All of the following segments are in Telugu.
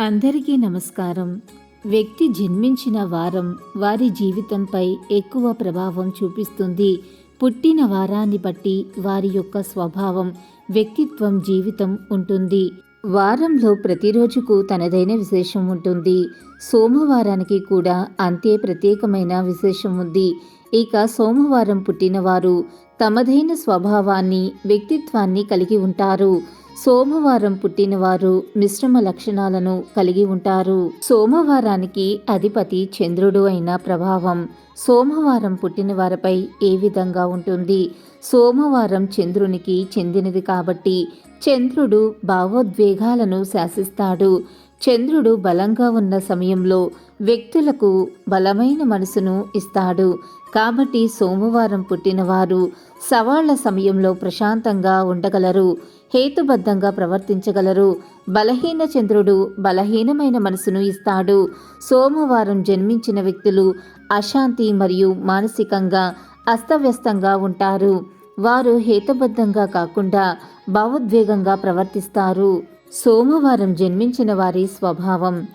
అందరికీ నమస్కారం. వ్యక్తి జన్మించిన వారం వారి జీవితంపై ఎక్కువ ప్రభావం చూపిస్తుంది. పుట్టిన వారాన్ని బట్టి వారి యొక్క స్వభావం వ్యక్తిత్వం జీవితం ఉంటుంది. వారంలో ప్రతిరోజుకు తనదైన విశేషం ఉంటుంది. సోమవారానికి కూడా అంతే ప్రత్యేకమైన విశేషం ఉంది. ఇక సోమవారం పుట్టినవారు తమదైన స్వభావాన్ని వ్యక్తిత్వాన్ని కలిగి ఉంటారు. సోమవారం పుట్టినవారు మిశ్రమ లక్షణాలను కలిగి ఉంటారు. సోమవారానికి అధిపతి చంద్రుడు అయిన ప్రభావం సోమవారం పుట్టిన వారిపై ఏ విధంగా ఉంటుంది? సోమవారం చంద్రునికి చెందినది కాబట్టి చంద్రుడు భావోద్వేగాలను శాసిస్తాడు. చంద్రుడు బలంగా ఉన్న సమయంలో వ్యక్తులకు బలమైన మనసును ఇస్తాడు. కాబట్టి సోమవారం పుట్టినవారు సవాళ్ళ సమయంలో ప్రశాంతంగా ఉండగలరు హేతుబద్ధంగా ప్రవర్తించగలరు. బలహీన చంద్రుడు బలహీనమైన మనసును ఇస్తాడు. సోమవారం జన్మించిన వ్యక్తులు అశాంతి మరియు మానసికంగా అస్తవ్యస్తంగా ఉంటారు. వారు హేతుబద్ధంగా కాకుండా భావోద్వేగంగా ప్రవర్తిస్తారు. సోమవారం జన్మించిన వారి స్వభావం.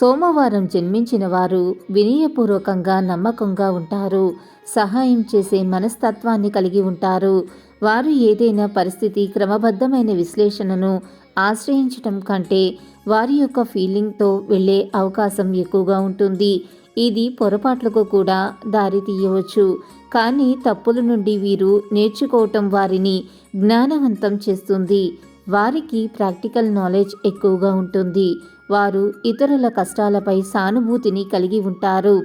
సోమవారం జన్మించిన వారు వినయపూర్వకంగా నమ్మకంగా ఉంటారు. సహాయం చేసే మనస్తత్వాన్ని కలిగి ఉంటారు. వారు ఏదైనా పరిస్థితి క్రమబద్ధమైన విశ్లేషణను ఆశ్రయించటం కంటే వారి యొక్క ఫీలింగ్తో వెళ్ళే అవకాశం ఎక్కువగా ఉంటుంది. ఇది పొరపాట్లకు కూడా దారి తీయవచ్చు. కానీ తప్పుల నుండి వీరు నేర్చుకోవటం వారిని జ్ఞానవంతం చేస్తుంది. వారికి ప్రాక్టికల్ నాలెడ్జ్ ఎక్కువగా ఉంటుంది. వారు ఇతరుల కష్టాలపై సానుభూతిని కలిగి ఉంటారు.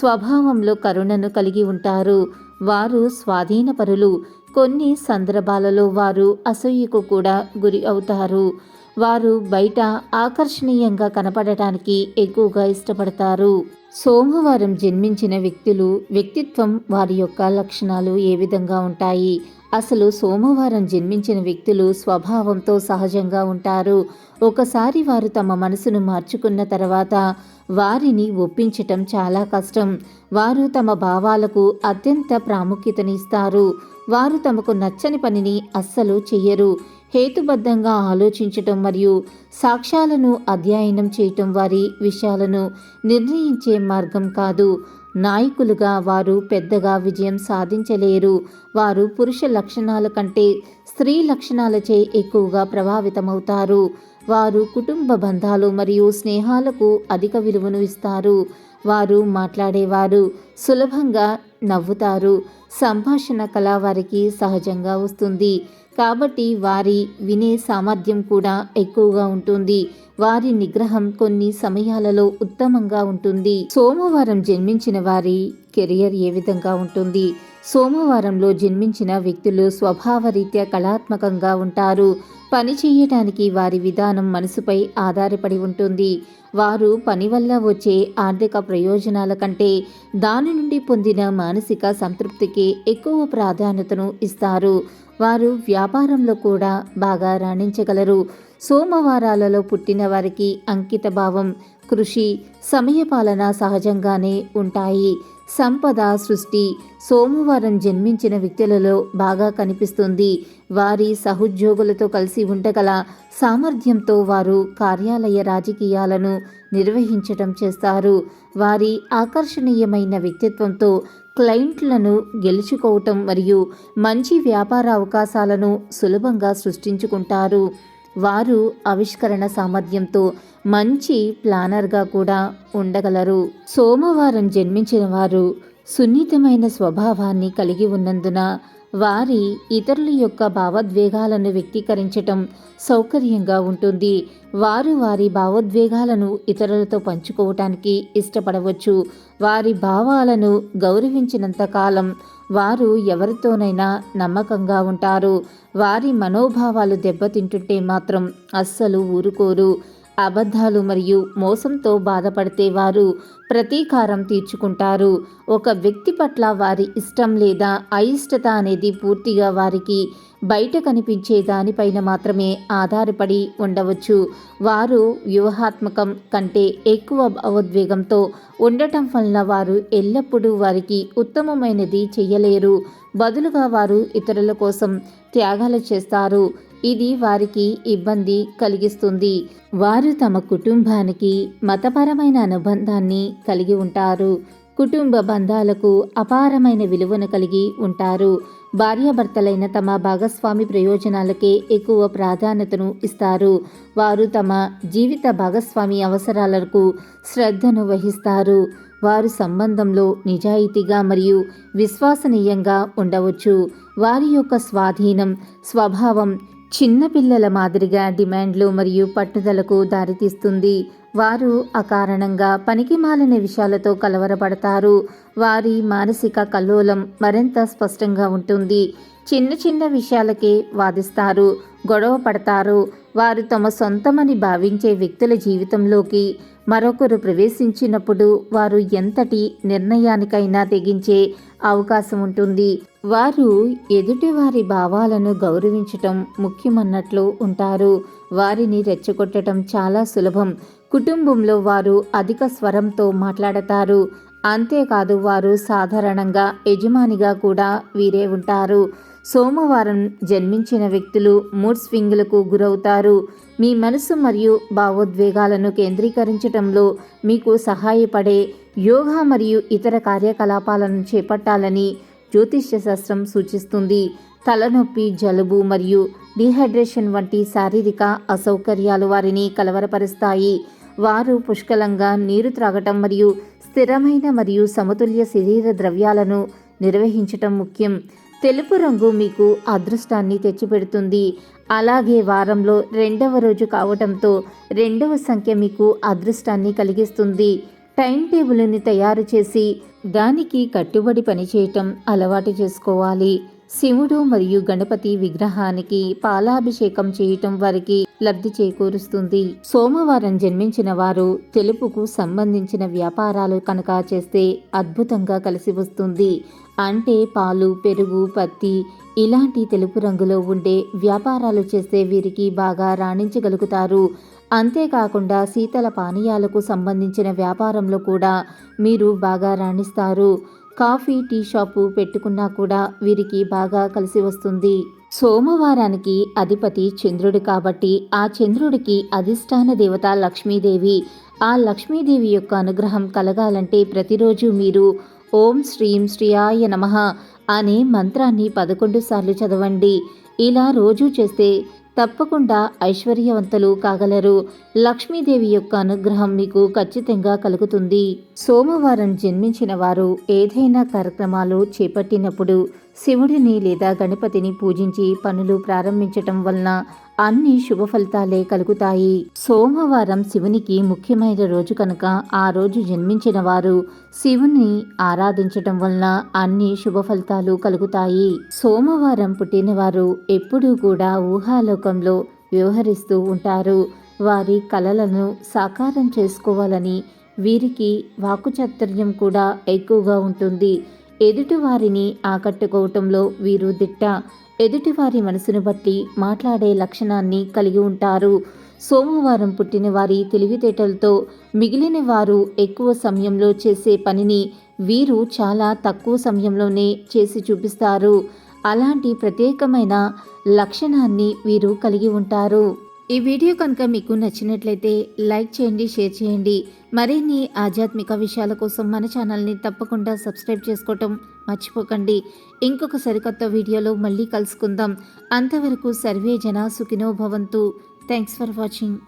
స్వభావంలో కరుణను కలిగి ఉంటారు. వారు స్వాధీనపరులు. కొన్ని సందర్భాలలో వారు అసూయకు కూడా గురి అవుతారు. వారు బయట ఆకర్షణీయంగా కనపడటానికి ఎక్కువగా ఇష్టపడతారు. సోమవారం జన్మించిన వ్యక్తులు వ్యక్తిత్వం వారి యొక్క లక్షణాలు ఏ విధంగా ఉంటాయి? అసలు సోమవారం జన్మించిన వ్యక్తులు స్వభావంతో సహజంగా ఉంటారు. ఒకసారి వారు తమ మనసును మార్చుకున్న తర్వాత వారిని ఒప్పించటం చాలా కష్టం. వారు తమ భావాలకు అత్యంత ప్రాముఖ్యతనిస్తారు. వారు తమకు నచ్చని పనిని అస్సలు చెయ్యరు. హేతుబద్ధంగా ఆలోచించటం మరియు సాక్ష్యాలను అధ్యయనం చేయటం వారి విషయాలను నిర్ణయించే మార్గం కాదు. నాయకులుగా వారు పెద్దగా విజయం సాధించలేరు. వారు పురుష లక్షణాల కంటే స్త్రీ లక్షణాలచే ఎక్కువగా ప్రభావితమవుతారు. వారు కుటుంబ బంధాలు మరియు స్నేహాలకు అధిక విలువను ఇస్తారు. వారు మాట్లాడేవారు సులభంగా నవ్వుతారు. సంభాషణ కళ వారికి సహజంగా వస్తుంది. కాబట్టి వారి వినే సామర్థ్యం కూడా ఎక్కువగా ఉంటుంది. వారి నిగ్రహం కొన్ని సమయాలలో ఉత్తమంగా ఉంటుంది. సోమవారం జన్మించిన వారి కెరియర్ ఏ విధంగా ఉంటుంది? సోమవారంలో జన్మించిన వ్యక్తులు స్వభావరీత్యా కళాత్మకంగా ఉంటారు. పని చేయటానికి వారి విధానం మనసుపై ఆధారపడి ఉంటుంది. వారు పని వల్ల వచ్చే ఆర్థిక ప్రయోజనాల కంటే దాని నుండి పొందిన మానసిక సంతృప్తికి ఎక్కువ ప్రాధాన్యతను ఇస్తారు. వారు వ్యాపారంలో కూడా బాగా రాణించగలరు. సోమవారాలలో పుట్టిన వారికి అంకిత భావం కృషి సమయపాలన సహజంగానే ఉంటాయి. సంపద సృష్టి. సోమవారం జన్మించిన వ్యక్తులలో బాగా కనిపిస్తుంది. వారి సహోద్యోగులతో కలిసి ఉండగల సామర్థ్యంతో వారు కార్యాలయ రాజకీయాలను నిర్వహించటం చేస్తారు. వారి ఆకర్షణీయమైన వ్యక్తిత్వంతో క్లయింట్లను గెలుచుకోవటం మరియు మంచి వ్యాపార అవకాశాలను సులభంగా సృష్టించుకుంటారు. వారు ఆవిష్కరణ సామర్థ్యంతో మంచి ప్లానర్గా కూడా ఉండగలరు. సోమవారం జన్మించిన వారు సున్నితమైన స్వభావాన్ని కలిగి ఉన్నందున వారి ఇతరుల యొక్క భావోద్వేగాలను వ్యక్తీకరించటం సౌకర్యంగా ఉంటుంది. వారు వారి భావోద్వేగాలను ఇతరులతో పంచుకోవటానికి ఇష్టపడవచ్చు. వారి భావాలను గౌరవించినంత కాలం వారు ఎవరితోనైనా నమ్మకంగా ఉంటారు. వారి మనోభావాలు దెబ్బతింటుంటే మాత్రం అస్సలు ఊరుకోరు. అబద్ధాలు మరియు మోసంతో బాధపడితే వారు ప్రతీకారం తీర్చుకుంటారు. ఒక వ్యక్తి పట్ల వారి ఇష్టం లేదా అయిష్టత అనేది పూర్తిగా వారికి బయట కనిపించే దానిపైన మాత్రమే ఆధారపడి ఉండవచ్చు. వారు వ్యూహాత్మకం కంటే ఎక్కువ భావోద్వేగంతో ఉండటం వలన వారు ఎల్లప్పుడూ వారికి ఉత్తమమైనది చేయలేరు. బదులుగా వారు ఇతరుల కోసం త్యాగాలు చేస్తారు. ఇది వారికి ఇబ్బంది కలిగిస్తుంది. వారు తమ కుటుంబానికి మతపరమైన అనుబంధాన్ని కలిగి ఉంటారు. కుటుంబ బంధాలకు అపారమైన విలువను కలిగి ఉంటారు. భార్యాభర్తలైన తమ భాగస్వామి ప్రయోజనాలకే ఎక్కువ ప్రాధాన్యతను ఇస్తారు. వారు తమ జీవిత భాగస్వామి అవసరాలకు శ్రద్ధను వహిస్తారు. వారు సంబంధంలో నిజాయితీగా మరియు విశ్వసనీయంగా ఉండవచ్చు. వారి యొక్క స్వాధీనం స్వభావం చిన్నపిల్లల మాదిరిగా డిమాండ్లు మరియు పట్టుదలకు దారితీస్తుంది. వారు అకారణంగా పనికి మాలిన విషయాలతో కలవరపడతారు. వారి మానసిక కల్లోలం మరింత స్పష్టంగా ఉంటుంది. చిన్న చిన్న విషయాలకే వాదిస్తారు గొడవ పడతారు. వారు తమ సొంతమని భావించే వ్యక్తుల జీవితంలోకి మరొకరు ప్రవేశించినప్పుడు వారు ఎంతటి నిర్ణయానికైనా తెగించే అవకాశం ఉంటుంది. వారు ఎదుటివారి భావాలను గౌరవించటం ముఖ్యమన్నట్లు ఉంటారు. వారిని రెచ్చగొట్టడం చాలా సులభం. కుటుంబంలో వారు అధిక స్వరంతో మాట్లాడతారు. అంతేకాదు వారు సాధారణంగా యజమానిగా కూడా వీరే ఉంటారు. సోమవారం జన్మించిన వ్యక్తులు మూడ్ స్వింగ్లకు గురవుతారు. మీ మనసు మరియు భావోద్వేగాలను కేంద్రీకరించడంలో మీకు సహాయపడే యోగా మరియు ఇతర కార్యకలాపాలను చేపట్టాలని జ్యోతిష్య శాస్త్రం సూచిస్తుంది. తలనొప్పి జలుబు మరియు డిహైడ్రేషన్ వంటి శారీరక అసౌకర్యాలు వారిని కలవరపరుస్తాయి. వారు పుష్కలంగా నీరు త్రాగటం మరియు స్థిరమైన మరియు సమతుల్య శరీర ద్రవ్యాలను నిర్వహించటం ముఖ్యం. తెలుపు రంగు మీకు అదృష్టాన్ని తెచ్చిపెడుతుంది. అలాగే వారంలో రెండవ రోజు కావటంతో రెండవ సంఖ్య మీకు అదృష్టాన్ని కలిగిస్తుంది. టైం టేబుల్ని తయారు చేసి దానికి కట్టుబడి పనిచేయటం అలవాటు చేసుకోవాలి. శివుడు మరియు గణపతి విగ్రహానికి పాలాభిషేకం చేయటం వారికి లబ్ధి చేకూరుస్తుంది. సోమవారం జన్మించిన వారు తెలుపుకు సంబంధించిన వ్యాపారాలు కనుక చేస్తే అద్భుతంగా కలిసి వస్తుంది. అంటే పాలు పెరుగు పత్తి ఇలాంటి తెలుపు రంగులో ఉండే వ్యాపారాలు చేస్తే వీరికి బాగా రాణించగలుగుతారు. అంతేకాకుండా శీతల పానీయాలకు సంబంధించిన వ్యాపారంలో కూడా మీరు బాగా రాణిస్తారు. కాఫీ టీ షాపు పెట్టుకున్నా కూడా వీరికి బాగా కలిసి వస్తుంది. సోమవారానికి అధిపతి చంద్రుడు కాబట్టి ఆ చంద్రుడికి అధిష్టాన దేవత లక్ష్మీదేవి. ఆ లక్ష్మీదేవి యొక్క అనుగ్రహం కలగాలంటే ప్రతిరోజు మీరు ఓం శ్రీం శ్రీయాయ నమ అనే మంత్రాన్ని పదకొండు సార్లు చదవండి. ఇలా రోజూ చేస్తే తప్పకుండా ఐశ్వర్యవంతులు కాగలరు. లక్ష్మీదేవి యొక్క అనుగ్రహం మీకు ఖచ్చితంగా కలుగుతుంది. సోమవారం జన్మించిన వారు ఏదైనా కార్యక్రమాలు చేపట్టినప్పుడు శివుడిని లేదా గణపతిని పూజించి పనులు ప్రారంభించటం వలన అన్ని శుభ ఫలితాలే కలుగుతాయి. సోమవారం శివునికి ముఖ్యమైన రోజు కనుక ఆ రోజు జన్మించిన వారు శివుని ఆరాధించటం వలన అన్ని శుభ ఫలితాలు కలుగుతాయి. సోమవారం పుట్టినవారు ఎప్పుడూ కూడా ఊహాలోకంలో వ్యవహరిస్తూ ఉంటారు. వారి కలలను సాకారం చేసుకోవాలని వీరికి వాకుచాతుర్యం కూడా ఎక్కువగా ఉంటుంది. ఎదుటివారిని ఆకట్టుకోవటంలో వీరు దిట్ట. ఎదుటివారి మనసును బట్టి మాట్లాడే లక్షణాన్ని కలిగి ఉంటారు. సోమవారం పుట్టిన వారి తెలివితేటలతో మిగిలిన వారు ఎక్కువ సమయంలో చేసే పనిని వీరు చాలా తక్కువ సమయంలోనే చేసి చూపిస్తారు. అలాంటి ప్రత్యేకమైన లక్షణాన్ని వీరు కలిగి ఉంటారు. ఈ వీడియో కనుక మీకు నచ్చినట్లయితే లైక్ చేయండి షేర్ చేయండి. మరిన్ని ఆధ్యాత్మిక విషయాల కోసం మన ఛానల్ని తప్పకుండా సబ్స్క్రైబ్ చేసుకోవటం మర్చిపోకండి. ఇంకొక సరికొత్త వీడియోలో మళ్ళీ కలుసుకుందాం. అంతవరకు సర్వే జన సుఖినో భవంతు. Thanks for watching